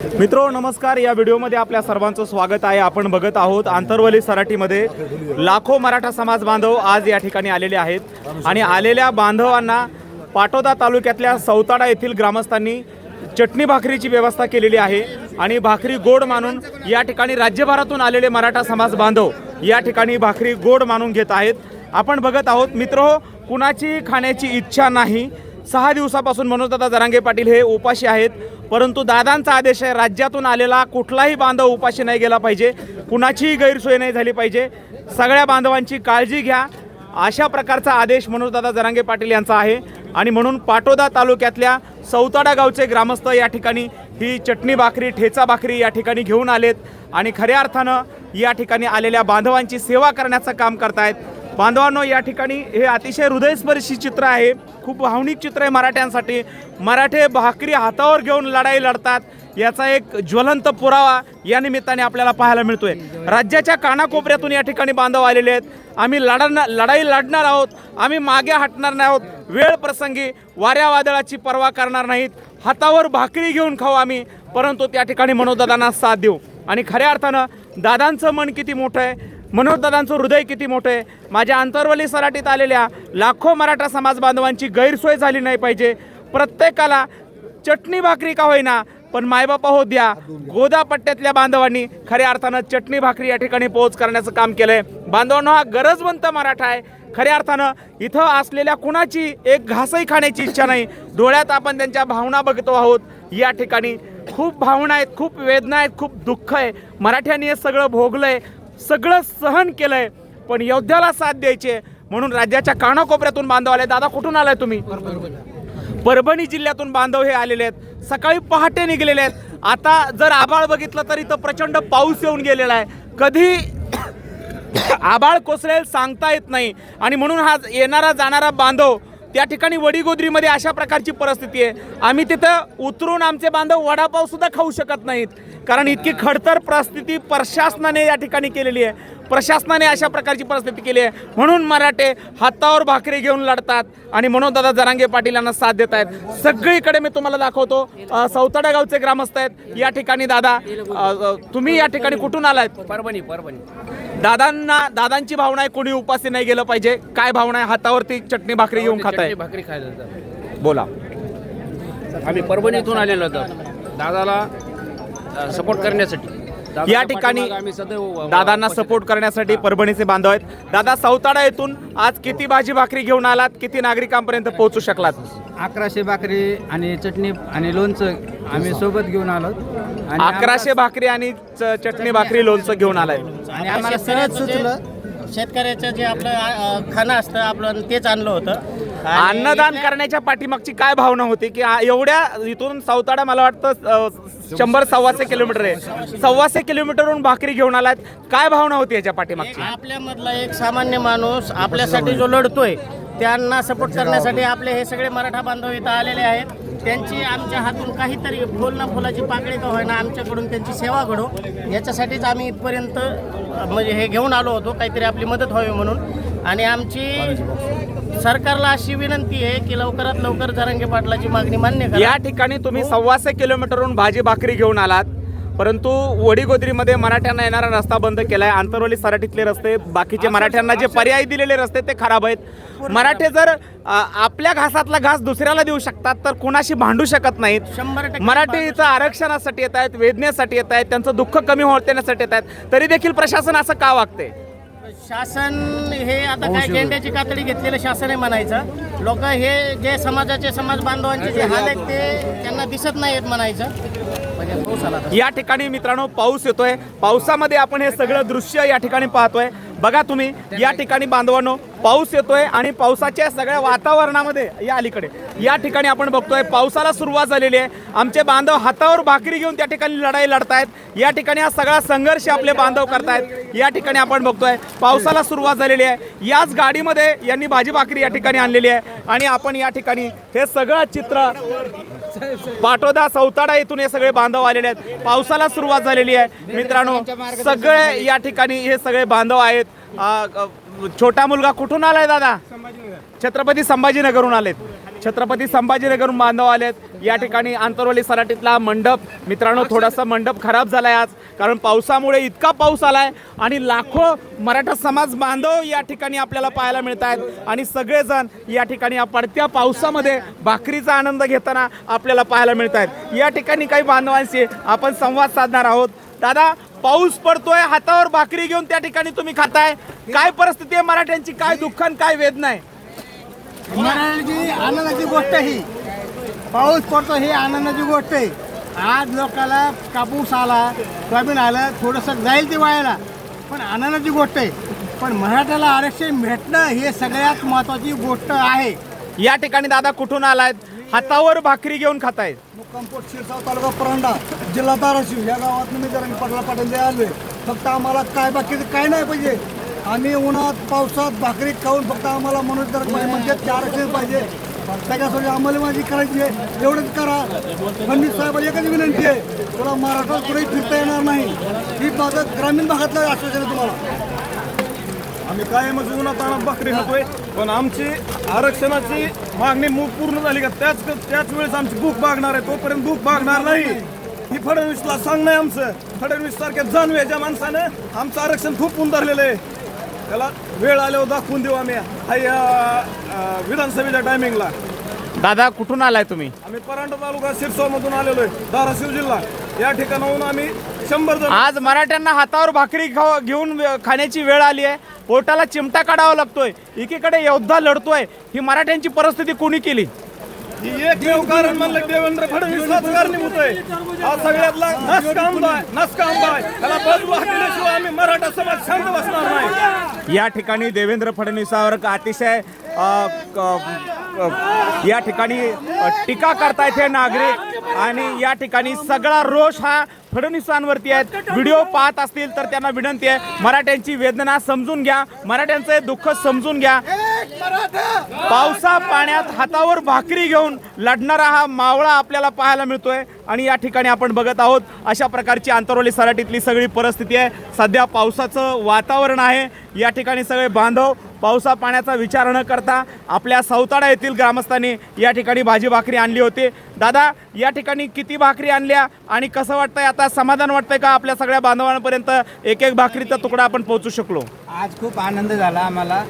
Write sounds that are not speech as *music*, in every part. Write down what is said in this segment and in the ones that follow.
मित्रो नमस्कार. या व्हिडिओमध्ये आपल्या सर्वांचं स्वागत आहे. आपण बघत आहोत आंतरवली सराटीमध्ये लाखो मराठा समाज बांधव आज या ठिकाणी आलेले आहेत. आणि आलेल्या बांधवांना पाटोदा तालुक्यातल्या सौताडा येथील ग्रामस्थांनी चटणी भाकरीची व्यवस्था केलेली आहे. आणि भाकरी गोड मानून या ठिकाणी राज्यभरातून आलेले मराठा समाज बांधव या ठिकाणी भाकरी गोड मानून घेत आहेत. आपण बघत आहोत मित्र कुणाची खाण्याची इच्छा नाही सहा दिवसापासून मनोजदादा जरांगे पाटील हे उपाशी आहेत. परंतु दादांचा आदेश आहे राज्यातून आलेला कुठलाही बांधव उपाशी नाही गेला पाहिजे. कुणाचीही गैरसोय नाही झाली पाहिजे. सगळ्या बांधवांची काळजी घ्या. अशा प्रकारचा आदेश मनोजदादा जरांगे पाटील यांचा आहे. आणि म्हणून पाटोदा तालुक्यातल्या सौताडा गावचे ग्रामस्थ या ठिकाणी ही चटणी भाकरी ठेचा भाकरी या ठिकाणी घेऊन आलेत. आणि खऱ्या अर्थानं या ठिकाणी आलेल्या बांधवांची सेवा करण्याचं काम करतायत. बांधवांनो या ठिकाणी हे अतिशय हृदयस्पर्शी चित्र आहे. खूप भावनिक चित्र आहे मराठ्यांसाठी. मराठे भाकरी हातावर घेऊन लढाई लढतात. याचा एक ज्वलंत पुरावा या निमित्ताने आपल्याला पाहायला मिळतोय. राज्याच्या कानाकोपऱ्यातून या ठिकाणी बांधव आलेले आहेत. आम्ही लढणार लढाई लढणार आहोत. आम्ही मागे हटणार नाही आहोत. वेळ प्रसंगी वाऱ्या वादळाची पर्वा करणार नाहीत. हातावर भाकरी घेऊन खाऊ आम्ही. परंतु त्या ठिकाणी मनोदादांना साथ देऊ. आणि खऱ्या अर्थानं दादांचं मन किती मोठं आहे मनोजदादांचं हृदय किती मोठं आहे? माझ्या अंतरवली सराटीत आलेल्या लाखो मराठा समाज बांधवांची गैरसोय झाली नाही पाहिजे. प्रत्येकाला चटणी भाकरी का होईना पण मायबापा हो द्या. गोदा पट्ट्यातल्या बांधवांनी खऱ्या अर्थानं चटणी भाकरी या ठिकाणी पोहोच करण्याचं काम केलं आहे बांधवांनो हा गरजवंत मराठा आहे. खऱ्या अर्थानं इथं असलेल्या कुणाची एक घासही खाण्याची इच्छा नाही. डोळ्यात आपण त्यांच्या भावना बघतो आहोत. या ठिकाणी खूप भावना आहेत खूप वेदना आहेत खूप दुःख आहे. मराठ्यांनी हे सगळं आहे सगळं सहन केलं आहे पण योद्ध्याला साथ द्यायचे म्हणून राज्याच्या कानाकोपऱ्यातून बांधव आले. दादा कुठून आलाय तुम्ही? परभणी जिल्ह्यातून बांधव हे आलेले आहेत. सकाळी पहाटे निघलेले आहेत. आता जर आबाळ बघितलं तर इथं प्रचंड पाऊस येऊन गेलेला आहे. कधी *coughs* आबाळ कोसळेल सांगता येत नाही. आणि म्हणून हा येणारा जाणारा बांधव त्या ठिकाणी वडीगोद्रीमध्ये अशा प्रकारची परिस्थिती आहे. आम्ही तिथं उतरून आमचे बांधव वडापावसुद्धा खाऊ शकत नाहीत. कारण इतकी खडतर परिस्थिती प्रशासनाने या ठिकाणी केलेली आहे. प्रशासनाने अशा प्रकारची परिस्थिती केली आहे. म्हणून मराठे हातावर भाकरी घेऊन लढतात आणि म्हणून दादा जरांगे पाटील यांना साथ देत आहेत. सगळीकडे मी तुम्हाला दाखवतो. सौताडा गावचे ग्रामस्थ आहेत. या ठिकाणी दादा तुम्ही या ठिकाणी कुठून आलात परभणी परभणी. दादांना दादांची भावना आहे कोणी उपासी नाही गेलं पाहिजे. काय भावना आहे? हातावरती चटणी भाकरी घेऊन खात आहे भाकरी खायला. बोला. आम्ही परभणीतून आलेलो होतो दादाला सपोर्ट करण्यासाठी. या ठिकाणी दादांना सपोर्ट करण्यासाठी परभणीचे बांधव आहेत. दादा सौताडा येथून आज किती भाजी भाकरी घेऊन आलात? किती नागरिकांपर्यंत पोहोचू शकलात? अकराशे भाकरी आणि चटणी आणि लोणचं आम्ही सोबत घेऊन आलो. आणि अकराशे भाकरी आणि च- चटणी भाकरी लोणचं घेऊन आलाय. आणि आम्हाला सहज सुचलं. शेतकऱ्याचं जे आपलं अ, खाणं असतं आपलं तेच आणलं होतं. अन्नदान करण्याच्या पाठीमागची काय भावना होती? की आ- एवढ्या इथून सौताडा मला वाटतं अ, शंभर सव्वाशे किलोमीटर आहे. सव्वाशे किलोमीटरहून भाकरी घेऊन आलात. काय भावना होती याच्या पाठीमागची? आपल्यामधला एक सामान्य माणूस आपल्यासाठी जो लढतोय त्यांना सपोर्ट करण्यासाठी आपले हे सगळे मराठा बांधव इथं आलेले आहेत. त्यांची आमच्या हातून काहीतरी फुल ना फुलाची पाकळी का होईना आमच्याकडून त्यांची सेवा घडो. याच्यासाठीच आम्ही इथपर्यंत अ, म्हणजे हे घेऊन आलो होतो. काहीतरी आपली मदत व्हावी म्हणून. आणि आमची सरकारला अशी विनंती आहे की लवकरात लवकर जरांगे पाटलाची मागणी मान्य करा. या ठिकाणी तुम्ही सव्वाशे किलोमीटरहून भाजी भाकरी घेऊन आलात. परंतु वडीगोद्रीमध्ये मराठ्यांना येणारा रस्ता बंद केलाय. आंतरवली सराटीतले रस्ते बाकीचे मराठ्यांना जे पर्याय दिलेले रस्ते ते खराब आहेत. मराठे जर आपल्या घासातला घास दुसऱ्याला देऊ शकतात तर कुणाशी भांडू शकत नाहीत. मराठी इथं आरक्षणासाठी येत आहेत वेदनेसाठी येत आहेत त्यांचं दुःख कमी होण्यासाठी येत आहेत तरी देखील प्रशासन असं का वागते शासन हे आता काय गेंड्याची कातडी घेतलेलं शासन आहे म्हणायचं. लोक हे जे समाजाचे समाज बांधवांचे जे हाल आहेत ते त्यांना दिसत नाहीत म्हणायचं. म्हणजे पाऊस आला आता. या ठिकाणी मित्रांनो पाऊस येतोय. पावसामध्ये आपण हे सगळं दृश्य या ठिकाणी पाहतोय. बघा तुम्ही या ठिकाणी बांधवांनो पाऊस येतोय आणि पावसाच्या सगळ्या वातावरणामध्ये या अलीकडे. या ठिकाणी आपण बघतोय पावसाला सुरुवात झालेली आहे. आमचे बांधव हातावर भाकरी घेऊन त्या ठिकाणी लढाई लढतायत. या ठिकाणी हा सगळा संघर्ष आपले बांधव करतायत. या ठिकाणी आपण बघतोय पावसाला सुरुवात झालेली आहे. याच गाडीमध्ये यांनी भाजी भाकरी या ठिकाणी आणलेली आहे. आणि आपण या ठिकाणी हे सगळं चित्र पाटोदा सौताडा येथून हे सगळे बांधव आलेले आहेत. पावसाला सुरुवात झालेली आहे. मित्रांनो सगळे या ठिकाणी हे सगळे बांधव आहेत. छोटा मुलगा कुठून आलाय दादा? छत्रपती संभाजीनगरहून आलेत. छत्रपती संभाजीनगरहून बांधव आलेत. या ठिकाणी आंतरवली सराटीतला मंडप. मित्रांनो थोडासा मंडप खराब झाला आहे आज कारण पावसामुळे इतका पाऊस आला आहे आणि लाखो मराठा समाज बांधव या ठिकाणी आपल्याला पाहायला मिळत आहेत आणि सगळेजण या ठिकाणी या पडत्या पावसामध्ये भाकरीचा आनंद घेताना आपल्याला पाहायला मिळत आहेत या ठिकाणी काही बांधवांशी आपण संवाद साधणार आहोत. दादा पाऊस पडतोय हातावर भाकरी घेऊन त्या ठिकाणी तुम्ही खाताय. काय परिस्थिती आहे मराठ्यांची? काय दुःख काय वेदना आहे? मराठी आनंदाची गोष्ट ही. पाऊस पडतो ही आनंदाची गोष्ट आहे. आज लोकाला कापूस आला सोयाबीन आलं थोडंसं जाईल ते वायाला. पण आनंदाची गोष्ट आहे. पण मराठ्याला आरक्षण भेटणं हे सगळ्यात महत्त्वाची गोष्ट आहे. या ठिकाणी दादा कुठून आलायत हातावर भाकरी घेऊन खातायत कंपोट शिरसाव तालुका परंडा जिल्हा धाराशिव. या गावात मी जरा पटला पाटील आलोय. फक्त आम्हाला काय बाकीचं काय नाही पाहिजे. आम्ही उन्हात पावसात भाकरी खाऊन फक्त आम्हाला मनोरंजन पाहिजे म्हणजे चार आरक्षण पाहिजे. त्याच्यासाठी आम्हाला माझी करायची आहे. एवढंच करा. फडणवीस साहेब एकच विनंती आहे. तुला महाराष्ट्रात कुठेही फिरता येणार नाही. ही बाबत ग्रामीण भागातलं आश्वासन आहे तुम्हाला. आम्ही कायमच उन्हात आणत भाकरी खातोय. पण आमची आरक्षणाची मागणी मू- पूर्ण झाली का? त्याच त्याच वेळेस आमची भूक भागणार आहे. तोपर्यंत भूक भागणार नाही. ही फडणवीसला सांगणं आहे आमचं. फडणवीस सारख्या जाणव्याच्या माणसानं आमचं आरक्षण खूप धरलेलं आहे. त्याला वेळ आल्यावर दाखवून देऊ आम्ही. हाय अं, विधानसभेच्या टायमिंगला दादा कुठून आलाय तुम्ही? आम्ही परांडा तालुका सिरसाव मधून आलेलो आहे धाराशिव जिल्हा. या ठिकाणाहून आम्ही शंभर जण आज मराठ्यांना हातावर भाकरी खाव घेऊन खाण्याची वेळ आली आहे. पोटाला चिमटा काढावा लागतोय. एकीकडे योद्धा लढतोय. ही मराठ्यांची परिस्थिती कोणी केली? ही एकमेव कारण म्हणलं देवेंद्र फडणवीस हाच कारणीभूत आहे. हा सगळ्यातला नसका आमदार त्याला बाजू हाकल्याशिवाय आम्ही मराठा समाज शांत बसणार नाही. या ठिकाणी देवेंद्र फडणवीसावर अतिशय या ठिकाणी टीका करतायत हे नागरिक. आणि या ठिकाणी सगळा रोष हा फडणवीसांवरती आहे. व्हिडिओ पाहत असतील तर त्यांना विनंती आहे. मराठ्यांची वेदना समजून घ्या. मराठ्यांचं दुःख समजून घ्या. पावसा पाण्यात हातावर भाकरी घेऊन लढणारा हा मावळा आपल्याला पाहायला मिळतोय. आणि या ठिकाणी आपण बघत आहोत अशा प्रकारची आंतरवली सराटीतली सगळी परिस्थिती आहे. सध्या पावसाचं वातावरण आहे. या ठिकाणी सगळे बांधव पावसा पाण्याचा विचार न करता आपल्या सौताडा येथील ग्रामस्थांनी या ठिकाणी भाजी भाकरी आणली होती. दादा या ठिकाणी किती भाकरी आणल्या आणि कसं वाटतंय? आता समाधान वाटतंय का आपल्या सगळ्या बांधवांपर्यंत एक एक भाकरीचा तुकडा आपण पोहोचू शकलो? आज खूप आनंद झाला आम्हाला.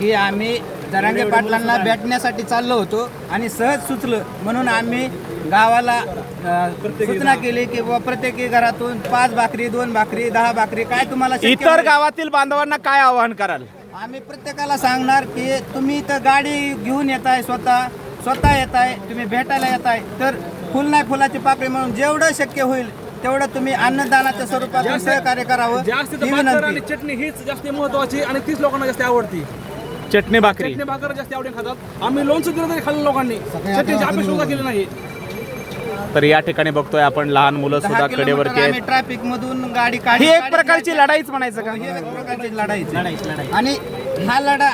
की आम्ही जरांगे पाटलांना भेटण्यासाठी चाललो होतो आणि सहज सुचलं. म्हणून आम्ही गावाला सूचना केली की बुवा प्रत्येकी घरातून पाच भाकरी दोन भाकरी दहा भाकरी काय तुम्हाला शक्य इतर? गावातील बांधवांना काय आवाहन कराल? आम्ही प्रत्येकाला सांगणार की तुम्ही इथं गाडी घेऊन येत आहे स्वतः स्वतः येत आहे तुम्ही भेटायला येत आहे तर फुल नाही फुलाची पाकळी म्हणून जेवढं शक्य होईल तेवढं तुम्ही अन्नदानाच्या स्वरूपात सहकार्य करावं. जास्त ही भाकर आणि विनंती चटणी हीच जास्त महत्वाची आणि तीच लोकांना जास्त आवडती. चटणी भाकरी. चटणी भाकर जास्त आवडीने खातात. आम्ही लोणचं दिलं तरी खाल्लं लोकांनी. चटणीची अपेक्षा सुद्धा केली नाही. तर या ठिकाणी बघतोय आपण लहान मुलं सुद्धा कडेवरती आम्ही आहेत. ट्रॅफिक मधून गाडी काढली ही एक प्रकारची लढाईच म्हणायचं का? ही एक प्रकारची लढाई आणि हा लढा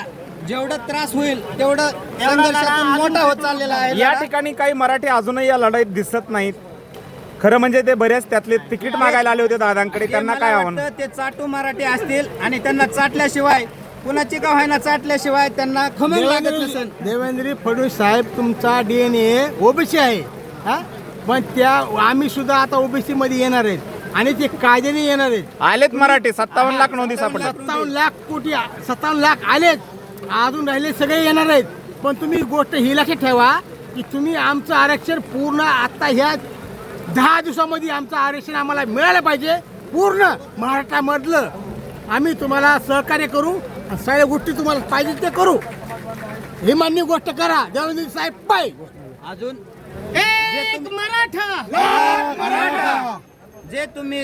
जेवढा त्रास होईल तेवढं संघर्षातून मोठा होत चाललेला आहे या लढा. ठिकाणी काही मराठी अजूनही या लढाईत दिसत नाहीत. खरं म्हणजे ते बरेच त्यातले तिकीट मागायला आले होते दादांकडे. त्यांना मला काय आव्हान वाटतं ते चाटू मराठी असतील आणि त्यांना चाटल्याशिवाय कुणाची का व्हायना चाटल्याशिवाय त्यांना खमंग लागत नसेल. देवेंद्र फडणवीस साहेब तुमचा डी एन ए ओबीसी आहे हा? पण त्या आम्ही सुद्धा आता ओबीसी मध्ये येणार आहेत आणि ते कायद्याने येणार आहेत. आलेत मराठी सत्तावन्न लाख नोंदी सापडल्या सत्तावन्न लाख कोटी सत्तावन्न लाख आलेत. अजून राहिले सगळे येणार आहेत. पण तुम्ही गोष्ट ही लक्षात ठेवा की तुम्ही आमचं आरक्षण पूर्ण आता ह्या दहा दिवसामध्ये आमचं आरक्षण आम्हाला मिळालं पाहिजे. पूर्ण महाराष्ट्रामधलं. आम्ही तुम्हाला सहकार्य करू. आणि सगळ्या गोष्टी तुम्हाला पाहिजे ते करू. ही मान्य गोष्ट करा. देवेंद्र साहेब पाय. अजून? एक मराठा. जे तुम्ही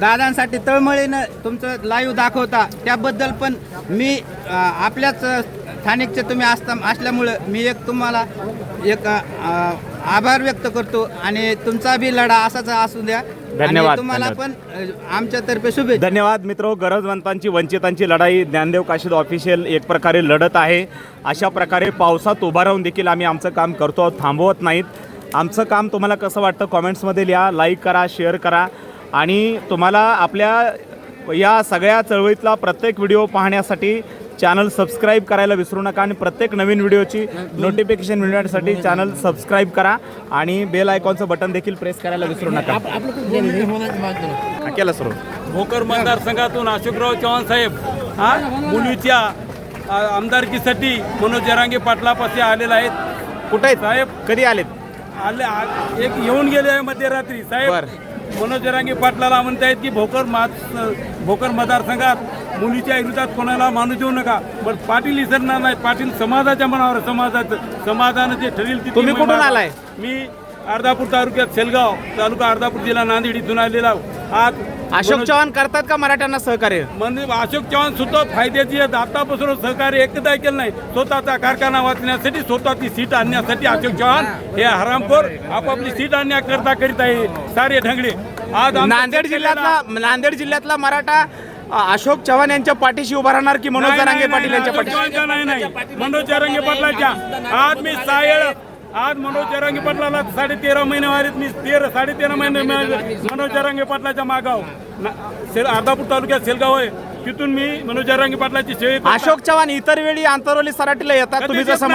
दादांसाठी तळमळीनं तुमचं लाईव्ह दाखवता त्याबद्दल पण मी आपल्याच स्थानिकचे तुम्ही असता असल्यामुळं मी एक तुम्हाला एक आभार व्यक्त करतो. आणि तुमचा बी लढा असाच असू द्या. धन्यवाद, तुम्हाला. पण आमच्यातर्फे शुभेच्छा. धन्यवाद मित्र. गरजवंतांची वंचितांची लढाई ज्ञानदेव काशीद ऑफिशियल एक प्रकारे लढत आहे. अशा प्रकारे पावसात उभा राहून देखील आम्ही आमचं काम करतो थांबवत नाहीत. आमचं काम तुम्हाला कसं वाटतं कॉमेंट्समध्ये लिहा लाईक करा शेअर करा. आणि तुम्हाला आपल्या या सगळ्या चळवळीतला प्रत्येक व्हिडिओ पाहण्यासाठी चॅनल सबस्क्राईब करायला विसरू नका आणि प्रत्येक नवीन व्हिडिओची नोटिफिकेशन मिळण्यासाठी चॅनल सबस्क्राईब करा आणि बेल आयकॉनचं बटन देखील प्रेस करायला विसरू नका. केलं सुरू. भोकर मतदारसंघातून अशोकराव चव्हाण साहेब हा? मुलीच्या आमदारकीसाठी मनोज जरांगे पाटलापाशी आलेले आहेत. कुठे आहेत? साहेब कधी आलेत? आले आ- एक येऊन गेले आहे मध्यरात्री. साहेब बर. मनोज जरांगे पाटलाला म्हणतायत की भोकर मात भोकर मतदारसंघात मुलीच्या विरोधात कोणाला मानू देऊ नका. पण पाटील विसरणार नाही. पाटील समाजाच्या मनावर समाजाचं समाजानं जे ठरेल ते तुम्ही कुठून आलाय? मी अर्धापूर तालुक्यात सेलगाव तालुका अर्धापूर जिल्हा नांदेड इथून आलेला आज अशोक चव्हाण करतात का मराठ्यांना सहकार्य? म्हणजे अशोक चव्हाण सुद्धा फायद्याची आहेत. आतापासून सहकार्य एकदा केलं नाही. स्वतःचा कारखाना वाचण्यासाठी स्वतःची सीट आणण्यासाठी अशोक चव्हाण हे हरामखोर आपापली सीट आणण्याकरता करीत आहे. सारे ढंगडे आज नांदेड जिल्ह्यातला नांदेड जिल्ह्यातला मराठा अशोक चव्हाण यांच्या पाठीशी उभा राहणार की मनोज जरांगे पाटील यांच्या पाठीशी? नाही नाही. मनोज जरांगे पाटलाच्या. आज मी सायळ आज मनोज जरांगे पाटलाला साडे तेरा महिने वारीत मी तेरा साडे तेरा महिने मी मनोज जरांगे पाटलाच्या मागाव. अर्धापूर तालुक्यात सेलगाव आहे. तिथून मी मनोज जरांगे पाटलाची सेवे. अशोक चव्हाण इतर वेळी आंतरवली सराटीला येतात तुम्ही जसं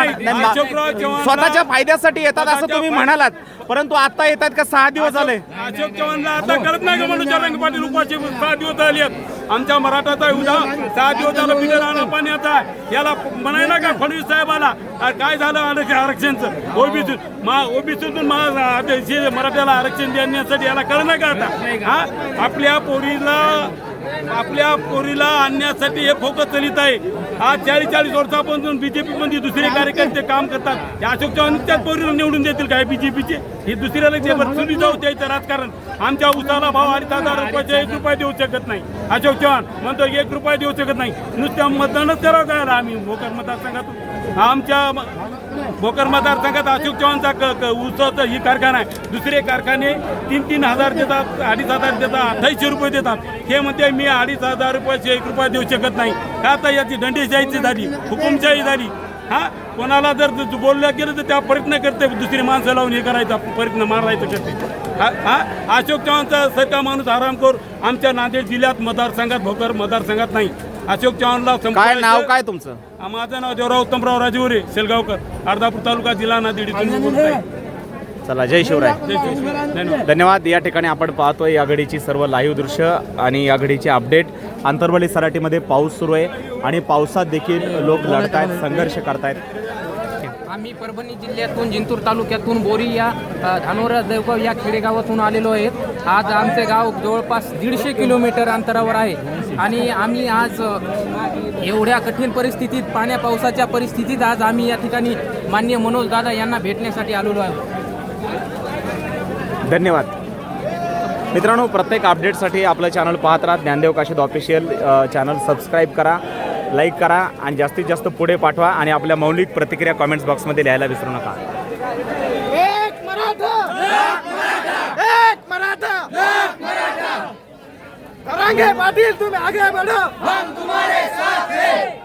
स्वतःच्या फायद्यासाठी येतात असं तुम्ही म्हणालात. परंतु आता येतात का सहा दिवस झाले? अशोक चव्हाणला आता कळत नाही का मनोज जरांगे पाटील उपाशी सहा दिवस आली आहेत. आमच्या मराठाचा उद्या. सहा दिवस झाला बिगर आणा पाण्याचा आहे. याला म्हणायला का फडणवीस साहेबाला? काय झालं आरक्षण आरक्षणचं? ओबीसी मा ओबीसीतून मराठ्याला आरक्षण देण्यासाठी याला कळलं का आता? हा? आपल्या पोरीला आपल्या पोरीला आणण्यासाठी हे फोकस चलित आहे. आज चाळीस चाळीस वर्षापासून बीजेपी मध्ये दुसरे कार्यकर्ते काम करतात. हे अशोक चव्हाण त्याच पोरीला निवडून देतील काय बीजेपीचे? हे दुसऱ्याला जे चुली जाऊ द्यायचं राजकारण. आमच्या उसाला भाव आणि हजार रुपयाचे एक रुपया देऊ शकत नाही. अशोक चव्हाण म्हणतो एक रुपया देऊ शकत नाही. नुसत्या मतदानच करावं काय आम्ही? भोकर मतदारसंघातून. आमच्या भोकर मतदारसंघात अशोक चव्हाणचा क- ही कारखाना आहे. दुसरे कारखाने तीन तीन हजार देतात अडीच हजार देतात अठ्ठावीसशे रुपये देतात. हे म्हणते मी अडीच हजार रुपयाचे एक रुपया देऊ शकत नाही. का आता याची दंडेशाहीची झाली हुकुमशाही झाली. हा? कोणाला जर बोललं गेलं तर त्या प्रयत्न करते दुसरी माणसं लावून हे करायचा प्रयत्न मारायचं करते. हा? हा? अशोक चव्हाणचा सट्टा माणूस आरामखोर आमच्या नांदेड जिल्ह्यात मतदारसंघात भोकर मतदारसंघात नाही. अशोक चव्हाणला काय नाव काय तुमचं? माझं नाव देवराव उत्तमराव राजवरे सेलगावकर अर्धापूर तालुका जिल्हा नांदेड आहे. चला जय शिवराय. जय श्री कृष्ण. धन्यवाद. या ठिकाणी आपण पाहतोय या घडीची सर्व लाईव्ह दृश्य आणि या घडीचे अपडेट आंतरवली सराटीमध्ये पाऊस सुरू आहे आणि पावसात देखील लोक लढतायत संघर्ष करतायत. आम्ही परभणी जिल्ह्यातून जिंतूर तालुक्यातून बोरी या धानोरा देवगाव या खेडेगावातून आलेलो आहेत. आज आमचे गाव जवळपास दीडशे किलोमीटर अंतरावर आहे. आणि आम्ही आज एवढ्या कठीण परिस्थितीत पाण्या पावसाच्या परिस्थितीत आज आम्ही या ठिकाणी मान्य मनोज दादा यांना भेटण्यासाठी आलेलो आहोत. धन्यवाद. मित्रांनो प्रत्येक अपडेटसाठी आपलं चॅनल पाहत राहा. Dnyandev Kashid official channel subscribe करा लाईक करा आणि जास्तीत जास्त पुढे पाठवा आणि आपल्या मौलिक प्रतिक्रिया कमेंट्स बॉक्समध्ये लिहायला विसरू नका एक मराठा एक मराठा करांगे पाटील तुम्ही आगे बढ़ो। हम तुम्हारे साथ हैं।